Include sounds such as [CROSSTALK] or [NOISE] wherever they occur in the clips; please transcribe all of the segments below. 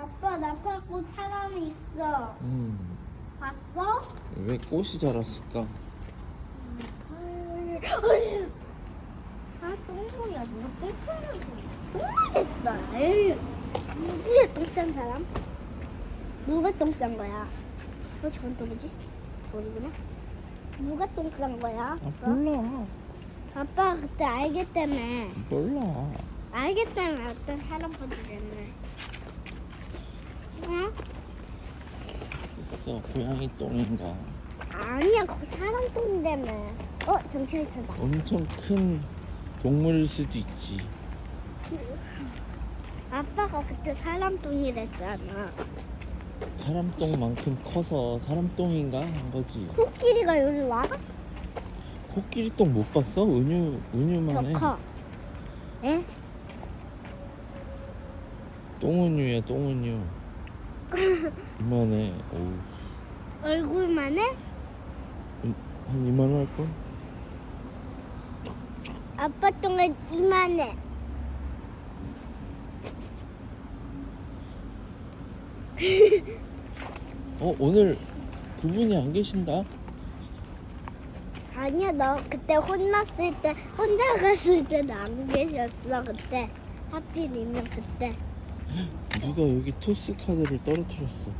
아빠 나팔꽃 사람이 있어. 음, 봤어? 왜 꽃이 자랐을까? 아 똥소리야 누가 똥 싸는 소리 똥을 됐어 에이 누구야 똥싼 사람? 누가 똥싼 거야? 어 저건 또 뭐지? 모르구나 누가 똥싼 거야? 아, 어? 몰라. 아빠 그때 알겠다며 몰라. 알겠다며 어떤 할아버지랬네 응? 있어, 고양이 똥인가. 아니야 거기 사람 똥이라며 어 정신이 차다 엄청 큰 동물일 수도 있지. 아빠가 그때 사람 똥이 랬잖아 사람 똥만큼 커서 사람 똥인가 한 거지. 코끼리가 여기 와? 코끼리 똥 못 봤어? 은유, 은유만 해. 저 커. 에? 똥은유야, 똥은유. 이만해. 어우, 얼굴만 해? 한 이만 할걸? 아빠 똥은 이만해. [LAUGHS] 어, 오늘 그분이 안 계신다? 아니야, 너 그때 혼났을 때, 혼자 갔을 때는 안 계셨어, 그때. 하필이면 그때. 누가 여기 토스 카드를 떨어뜨렸어.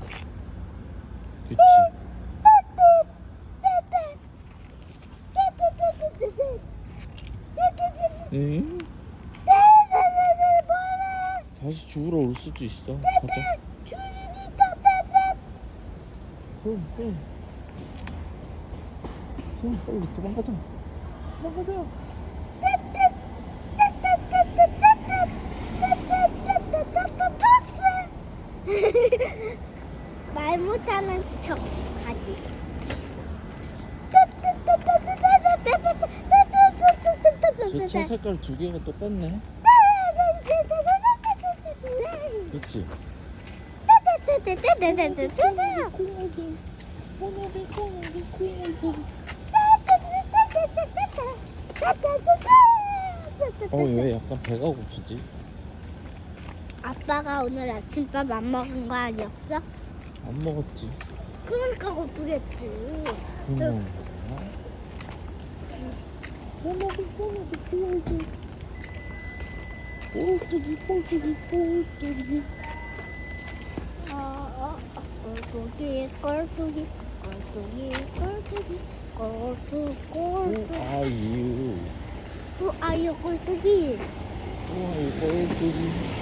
그치? 응? 다시 죽으러 올 수도 있어. 가자. 손, 손. 손, 빨리 도망가자. 도망가자. [LAUGHS] 말 못하는 척 하지. 저차 색깔 두 개가 똑같네. 그치? 어, 왜 약간 배가 고프지? 아빠가 오늘 아침밥 안 먹은 거 아니었어? 안 먹었지. 그러니까 고프겠지. 음. 꼴뚜기 꼴뚜기 꼴뚜기 어, 어, 어, 꼴뚜기, 꼴뚜기, 꼴뚜기, 꼴뚜기, 꼴뚜, 꼴뚜. 아유 후, 아유, 꼴뚜기. 아유 꼴뚜기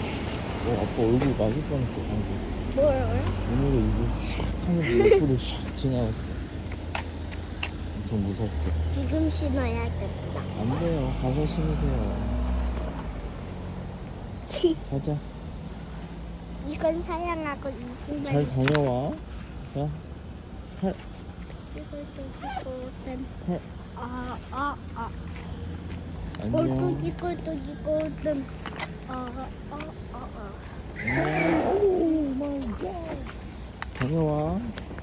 어 아빠 얼굴 맞을 뻔했어 방금 뭘? 오늘은 이거 샥 하면서 옆으로 샥 지나갔어 엄청 무섭죠 지금 신어야겠다. 안 돼요 가서 신으세요 [LAUGHS] 가자 이건 사양하고 이 신발. 잘 다녀와 자 팔, 이것도 이거는 팔 아, 아, 아. 안녕 꼴뚜기, 꼴뚜기, 꼴등.